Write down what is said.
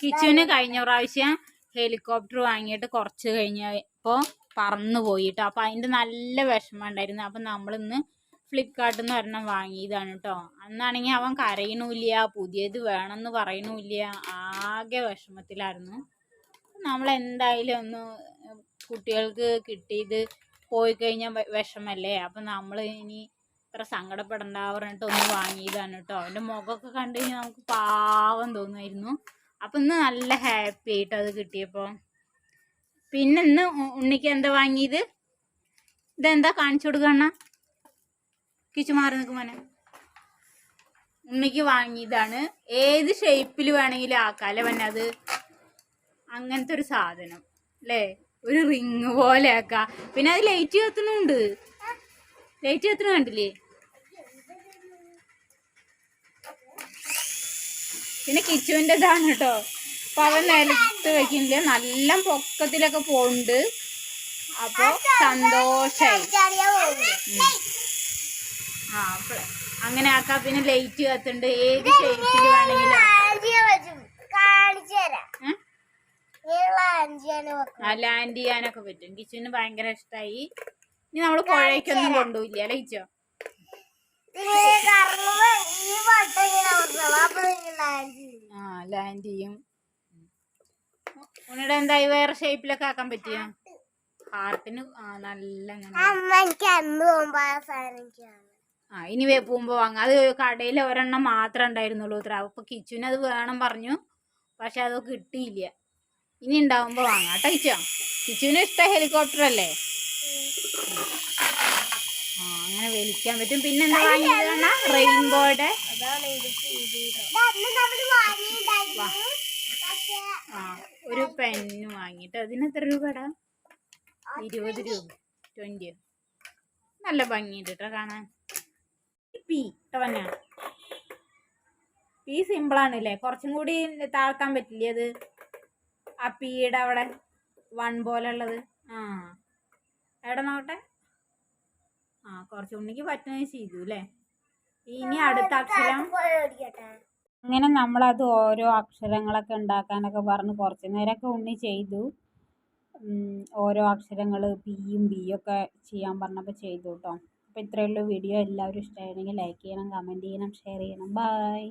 കിച്ചുവിന് കഴിഞ്ഞ പ്രാവശ്യം ഹെലികോപ്റ്റർ വാങ്ങിയിട്ട് കുറച്ച് കഴിഞ്ഞപ്പോൾ പറന്നു പോയിട്ടോ. അപ്പം അതിന്റെ നല്ല വിഷമം ഉണ്ടായിരുന്നു. അപ്പം നമ്മളിന്ന് ഫ്ലിപ്കാർട്ടിൽ നിന്ന് ഒരെണ്ണം വാങ്ങിയതാണ് കേട്ടോ. അന്നാണെങ്കിൽ അവൻ കരയണമില്ല പുതിയത് വേണമെന്ന് പറയണമില്ല ആകെ വിഷമത്തിലായിരുന്നു. നമ്മൾ എന്തായാലും ഒന്ന് കുട്ടികൾക്ക് കിട്ടിയത് പോയി കഴിഞ്ഞാൽ വിഷമല്ലേ? അപ്പം നമ്മൾ ഇനി ഇത്ര സങ്കടപ്പെടണ്ട പറഞ്ഞിട്ട് ഒന്ന് വാങ്ങിയതാണ് കേട്ടോ. അവന്റെ മുഖമൊക്കെ കണ്ടു കഴിഞ്ഞാൽ നമുക്ക് പാവം തോന്നുമായിരുന്നു. അപ്പം ഇന്ന് നല്ല ഹാപ്പി ആയിട്ട് അത് കിട്ടിയപ്പോൾ പിന്നെ ഇന്ന് ഉണ്ണിക്ക് എന്താ വാങ്ങിയത്? ഇതെന്താ കാണിച്ചു കൊടുക്കണ കിച്ചു മാറി നിൽക്കുമോനെ ഉണ്ണിക്ക് വാങ്ങിയതാണ്. ഏത് ഷേപ്പിൽ വേണമെങ്കിലും ആക്കാല്ലേ പിന്നെ അത്? അങ്ങനത്തെ ഒരു സാധനം. അല്ലേ? ഒരു റിങ് പോലെ ആക്കാം. പിന്നെ അത് ലൈറ്റ് കത്തുന്നുണ്ട്. ലൈറ്റ് കത്തുന്നു കണ്ടില്ലേ? പിന്നെ കിച്ചുവിന്റെ ഇതാണ് കേട്ടോ അപ്പോൾ അവൻ നിലത്ത് വയ്ക്കുന്നില്ല നല്ല പൊക്കത്തിലൊക്കെ പോണ്ട് അപ്പോൾ സന്തോഷമായി ആ അങ്ങനെ ആക്കാം. പിന്നെ ലൈറ്റ് കത്തുണ്ട്. ഏത് ഷേപ്പിൽ വേണമെങ്കിലും കാണിച്ചു തരാം ഏ? നീള ആൻജിയാണ് വെക്കുന്നത് ആ ലാൻഡ് ചെയ്യാനൊക്കെ പറ്റും. കിച്ചുവിന് ഭയങ്കര ഇഷ്ടമായി ഇനി നമ്മൾ പുഴയ്ക്കൊന്നും കൊണ്ടുപോയില്ല? അല്ലേ കിച്ചോ ആ ലാൻഡ് ചെയ്യും. ഉണ്ണിയുടെ എന്തായി? വേറെ ഷേപ്പിലൊക്കെ ആക്കാൻ പറ്റിയ? ഹാർട്ടിന് നല്ല പോകുമ്പോ ആ ഇനി വേ പോകുമ്പോൾ വാങ്ങാം. അത് കടയിൽ ഒരെണ്ണം മാത്രമേ ഉണ്ടായിരുന്നുള്ളൂ ഉത്ര അപ്പൊ കിച്ചുവിന് അത് വേണം പറഞ്ഞു. പക്ഷെ അത് കിട്ടിയില്ല. ഇനി ഉണ്ടാവുമ്പോ വാങ്ങാം. കേട്ടോ കിച്ചോ. കിച്ചുവിന് ഇഷ്ടം ഹെലികോപ്റ്റർ അല്ലേ? ആ അങ്ങനെ വലിക്കാൻ പറ്റും. പിന്നെന്താ വാങ്ങിയത് റെയിൻബോയുടെ അതാണ് ഇത് ആ ഒരു പെന്ന് വാങ്ങിയിട്ട്. അതിന് എത്ര രൂപടാ? ഇരുപത് രൂപ. ട്വന്റിയോ നല്ല ഭംഗിയുണ്ട് കേട്ടോ കാണാൻ. പി ടവന പി സിമ്പിളാണല്ലേ കുറച്ചും കൂടി താഴ്ത്താൻ പറ്റില്ലേ അത്? ആ പീയുടെ അവിടെ വൺ പോലെ ഉള്ളത് ആ. എവിടെ നോക്കട്ടെ? ആ കുറച്ചും ഉണ്ണിക്ക് പറ്റുന്നത് ചെയ്തു അല്ലേ ഇനി അടുത്ത അക്ഷരം. അങ്ങനെ നമ്മളത് ഓരോ അക്ഷരങ്ങളൊക്കെ ഉണ്ടാക്കാനൊക്കെ പറഞ്ഞ് കുറച്ച് നേരമൊക്കെ ഉണ്ണി ചെയ്തു. ഓരോ അക്ഷരങ്ങൾ പിയും ബിയും ഒക്കെ ചെയ്യാൻ പറഞ്ഞപ്പോൾ ചെയ്തു കേട്ടോ. അപ്പോൾ ഇത്രയേ ഉള്ളൂ വീഡിയോ. എല്ലാവരും ഇഷ്ടമായിരുന്നെങ്കിൽ ലൈക്ക് ചെയ്യണം കമന്റ് ചെയ്യണം ഷെയർ ചെയ്യണം. ബൈ